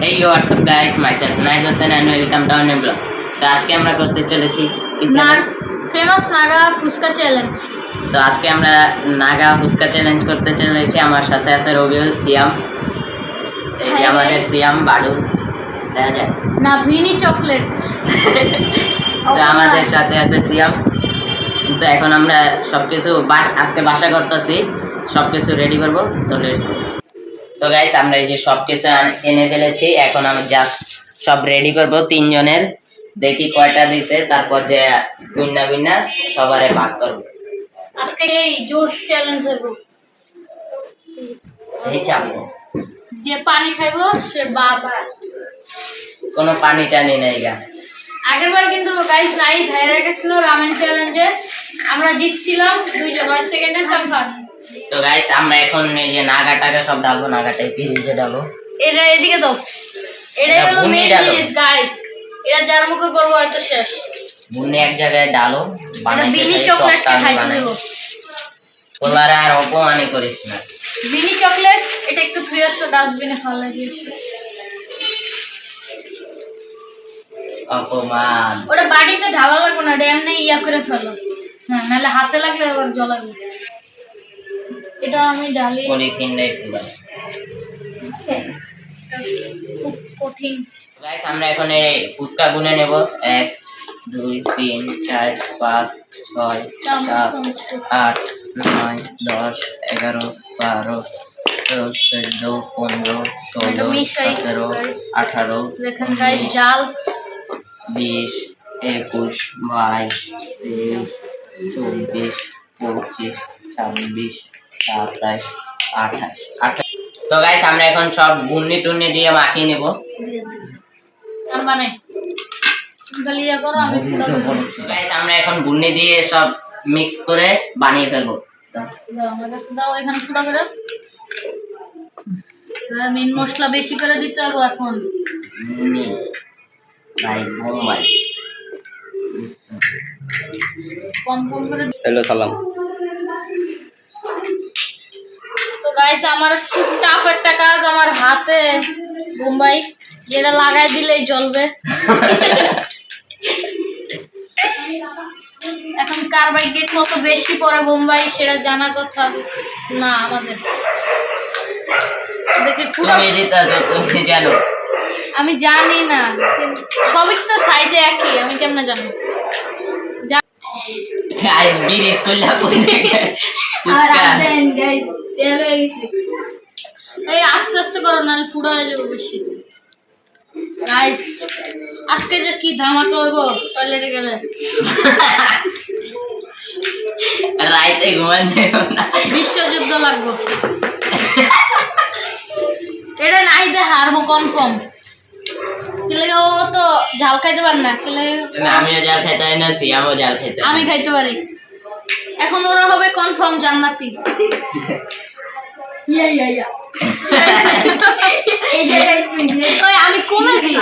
এই WhatsApp guys myself Naid Hossain and welcome to our blog তো আজকে আমরা করতে চলেছি? ফেমাস নাগা ফুচকা চ্যালেঞ্জ তো আজকে আমরা নাগা ফুচকা চ্যালেঞ্জ করতে চলেছি। আমার সাথে আছে রবিউল সিয়াম। এই যে আমাদের. সিয়াম বাড়ু। দেখা যায় না ভিনি চকলেট। তো আমাদের সাথে আছে সিয়াম। তো এখন আমরা সবকিছু বা- আজকে বাসা করতেছি। সবকিছু রেডি করব। তো রেডি তো গাইস আমরা এই যে সব কিছু এনে ফেলেছি এখন আমরা জাস্ট সব রেডি করব তিনজনের। দেখি কয়টা দিছে তারপর যে গুইনা গুইনা সবারে ভাগ করব। আজকে এই জোস চ্যালেঞ্জ হইব। এই চাপো যে পানি খাইবো সে বাদ কোনো পানি টানি নাই গা। আগের বার কিন্তু গাইস নাইস হাইরা গেছিল রামেন চ্যালেঞ্জে আমরা জিতছিলাম দুইজন। নয় সেকেন্ডে সাম ফার্স্ট তো গাইস আমরা এখন এই যে নাগা টাকা সব ডালবো নাগাটাই ফ্রিজে ডালবো। এটা এদিকে দাও। এটাই হলো ডালো। জিনিস গাইস এটা যার মুখে করব হয়তো শেষ। বুনে এক জায়গায় ডালো এটা বানাইতে বিনি আমি খাইতে বানাই। দেবো। পোলারে আর অপমানই করিস না। বিনি চকলেট এটা একটু থুই আসো ডাস্টবিনে ফেলা দিয়েছ অপমান। ওটা বাড়িতে ঢালা লাগবে না এটা এমনি ইয়া করে ফেলো। হ্যাঁ নাহলে হাতে লাগলে আবার জ্বলাবে। এটা আমি ঢালি পলিথিনটাই পুরো এটা খুব কঠিন। গাইস আমরা এখন এই ফুচকা গুনে নেব। এক দুই তিন চার পাঁচ ছয় সাত আট নয় দশ এগারো বারো চোদ্দ পনেরো ষোলো সতেরো। আঠারো জাল। বিশ একুশ বাইশ তেইশ চব্বিশ পঁচিশ ছাব্বিশ সাতাশ আঠাশ। আঠাশ তো গাইস আমরা এখন সব বুন্নি টুন্নি দিয়ে মাখিয়ে নেব। খালি ইয়া। গাইস আমরা এখন বুন্নি দিয়ে সব মিক্স করে বানিয়ে ফেলব। মিন মশলা বেশি করে দিতে হবে এখন। ভাই বোম্বাই। কম কম করে হ্যালো সালাম তো গাইস আমার খুব টাফ একটা কাজ আমার হাতে। বোম্বাই যেটা লাগাই দিলেই জ্বলবে। এখন কার্বাইডেট কত বেশি পড়ে বোম্বাই সেটা জানা কথা। না আমাদের। দেখে পুরো তুমি জানো। আমি জানি না সবই তো সাইজে একই আমি কেমনে জানি জা- গাইস বিরিজ কইরে ফুচকা এই আস্তে আস্তে করো নাহলে ফুটো হয়ে যাবে বেশি। গাইস আজকে যে কি ধামাকা হইব টয়লেটে গেলে। রাইতে ঘুমান না। বিশ্বযুদ্ধ লাগবো। এটা নাই দে হারবো কনফার্ম কিলে ও তো ঝাল খাইতে পারে না কিলে পারি না সিয়ামও আমি। খাইতে পারি। এখন ওরা হবে কনফার্ম জান্নাতি। ইয়া ইয়া ইয়া। আমি কোনে দি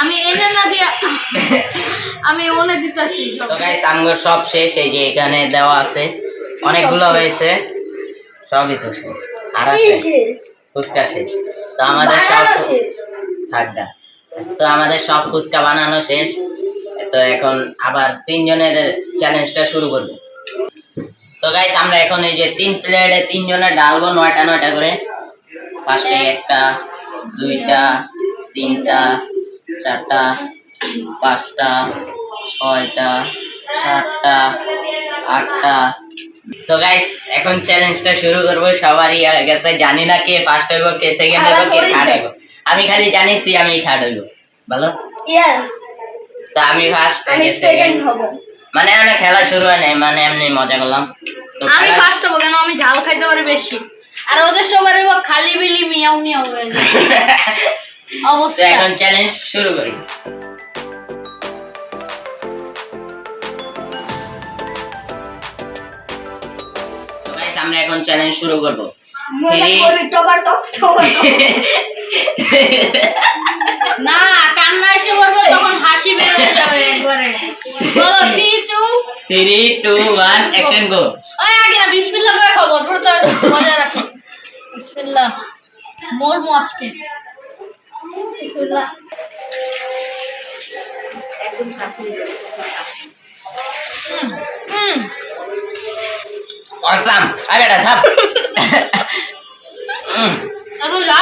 আমি এনে না দিয়া আমি ওনে দিতাছি। তো গাইস আমগো সব শেষ এই যে এখানে দেওয়া আছে। অনেকগুলো হয়েছে। সবই তো শেষ। আর আছে? ফুচকা শেষ। তো আমাদের সব থাকদা তো আমাদের সব ফুচকা বানানো শেষ। তো এখন আবার তিনজনের চ্যালেঞ্জটা শুরু করব। তো গাইস আমরা এখন এই যে তিন প্লেটে তিনজনে ডালবো নয়টা নয়টা করে। ফার্স্টে একটা দুইটা তিনটা চারটা পাঁচটা ছয়টা সাতটা আটটা। তো গাইস এখন চ্যালেঞ্জটা শুরু করব। সবারই গেছে জানি না কে ফার্স্ট হইব কে সেকেন্ড হইব কে থার্ড হইব। আমি খালি জানি সি আমি থার্ড হইব। ভালো তা আমি ফার্স্ট সেকেন্ড মানে আমরা খেলা শুরু হয় নাই মানে এমনি মজা করলাম। তো আমি খেলা- ফার্স্ট হব কেন? আমি ঝাল খাইতে পারি বেশি। আর ওদের সবার খালি বিলি মিয়াও মিয়াও হয়ে যায়। তো অবস্থা। এখন চ্যালেঞ্জ শুরু করি। তো guys, আমরা এখন চ্যালেঞ্জ শুরু করব। না কান্না এসে পড়বে তখন হাসি বের হয়ে যাবে একবারে বলো three two three two one action go ওই আগে না বিসমিল্লাহ করে খাব দ্রুত মজা রাখো বিসমিল্লাহ মরবো আজকে। হুম হুম। অসাম বেটা ছাপ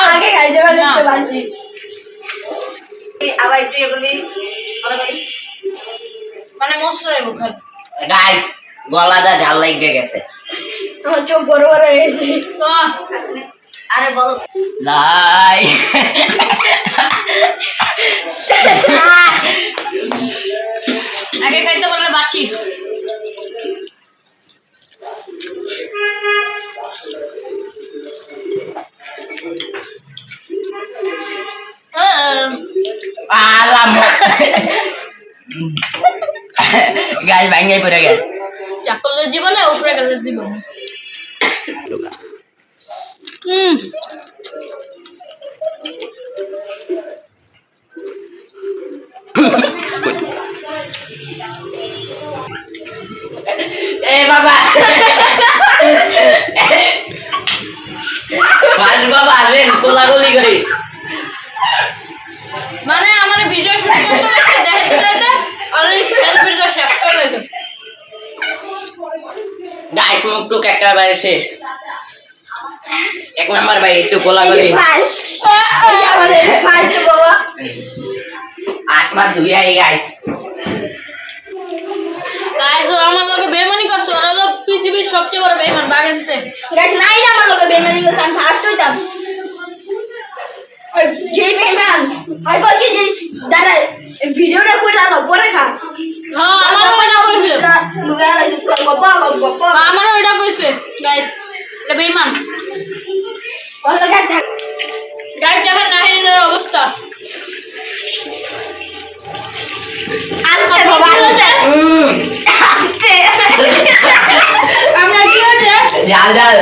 আগে না। আবার একটু ইয়ে মানে মশলা মুখার গাইস গলাটা ঝাল লাগে গেছে। আমার চোখ বড় বড় হয়ে গেছে। তো। আরে বলো। লাই আগে খাইতে পারলে বাঁচি গাইস ভাঙ্গে পড়ে গেল। চাকলের জীবনে উপরে গেলে জীবন। হুম। এ বাবা। মাস বাবা আসেন কোলাগুলি করি। মানে আমার ভিডিও শুট করতে করতে দেখতে গাইস মুখ টুক একটা বাইরে শেষ। এক নাম্বার ভাই একটু ফার্স্ট বাবা। আট মাস ধুই আই গাইস গাইস আমার লগে বেমানি করছে ওরা হলো পৃথিবীর সবচেয়ে বড় বেমান বাগানতে নাই আমার বেমানি আমি হইতাম। যে বেমান ওই বলছি যে দাঁড়া ভিডিওটা করে আলো পরে খা। হ্যাঁ আমার ওইটা কইছে। লুগা লাগছে গপ্প গপ্প আমার ওইটা কইছে গাইস এটা ওর লোকে থাক। গাইস দেখেন নাহিনের অবস্থা। আস্তে বাবা আস্তে। আমরা কি হয়েছে? জাল জাল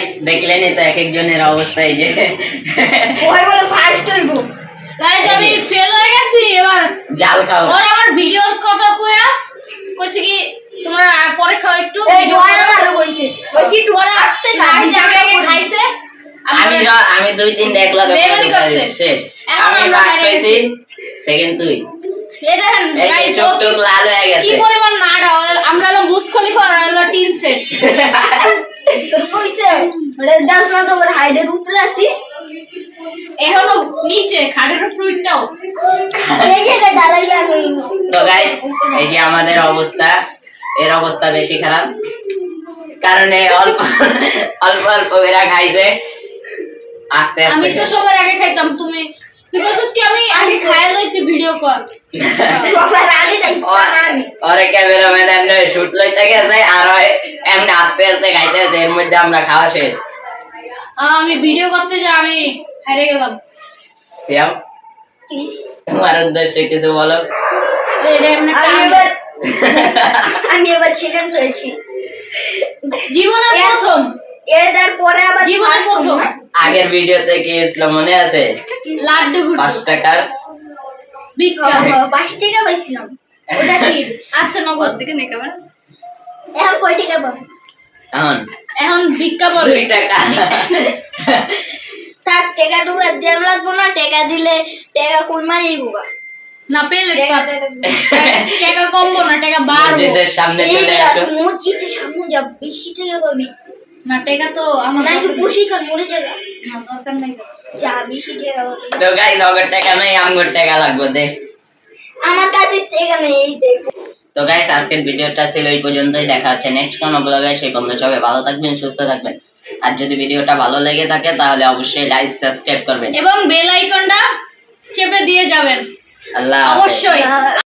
গাইস দেখলেনই তো এক একজনের অবস্থা এই যে। ওই বলে ফার্স্ট হইব। গাইস আমি ফেল হয়ে গেছি এবার জাল খাও। ওর আমার ভিডিওর কথা কইয়া কইছে কি তোমরা পরে খাও একটু এই ভিডিও জয় আমারও কইছে। ওই কি পরে আস্তে খা আগে আগে খাইছে। আমি আমি দুই তিন এক লগে। শেষ। এখন আমরা হারে পেয়েছি সেকেন্ড তুই। এই দেখেন গাইস ও লাল হয়ে গেছে কি গেছে। পরিমাণ নাড়া। আমরা হলাম বুস খলিফা আর হলো টিন সেট। তোর কইছে ওরে দাস না তো ওর হাইডের উপরে আছি। এখনও নিচে খাটের ফ্রুটটাও এই জায়গায় দাঁড়াইলে আমি তো গাইস এই যে আমাদের অবস্থা এর অবস্থা বেশি খারাপ। কারণ অল্প অল্প অল্প এরা খাইছে। আস্তে আমি তো সবার আগে খাইতাম তুমি তুই কইছিস কি আমি আগে খাই লই তুই ভিডিও কর সবার আগে যাইছি না ক্যামেরাম্যান এমনি শুট লইতে গেছে আর ওই এমনি আস্তে আস্তে খাইতে আছে এর মধ্যে আমরা খাওয়া শেষ। আমি ভিডিও করতে যা আমি হারিয়ে গেলাম। সিয়াম কি? তোমার উদ্দেশ্যে কিছু বলো। আমি এবার সেকেন্ড হয়েছি জীবনের প্রথম। এটার পরে আবার জীবনের প্রথম। আগের ভিডিওতে কি ছিল মনে আছে? লাড্ডু গুড পাঁচ টাকার। ভিক্ষা। হ্যাঁ, হ্যাঁ, পাঁচ টাকা পাইছিলাম। ওটা কি? আছে নগদ। দিকে নেই ক্যামেরা? এখন কয় টাকা পাবো? এখন? এখন ভিক্ষা টাকা। থাক টাকা টুকা দেওয়া লাগবো না? টাকা দিলে টাকা কই মারি বুগা না পেলে টাকা কমবো না টাকা বাড়বো। মসজিদের সামনে চলে আসো। সামনে যা বেশি টাকা পাবি। না টাকা তো আমার নাই তো মরে যাবে। না দরকার নাই যা বেশি টাকা পাবি। তো গাইস অগর টাকা নাই আমগর টাকা লাগবে দে। আমার কাছে টাকা নেই এই দেখো। তো গাইস আজকের ভিডিওটা ছিল এই পর্যন্তই। দেখা হচ্ছে নেক্সট কোনো ব্লগে সেই পর্যন্ত সবাই ভালো থাকবেন সুস্থ থাকবেন। আর যদি ভিডিওটা ভালো লেগে থাকে তাহলে অবশ্যই লাইক সাবস্ক্রাইব করবেন। এবং বেল আইকনটা চেপে দিয়ে যাবেন। আল্লাহ অবশ্যই।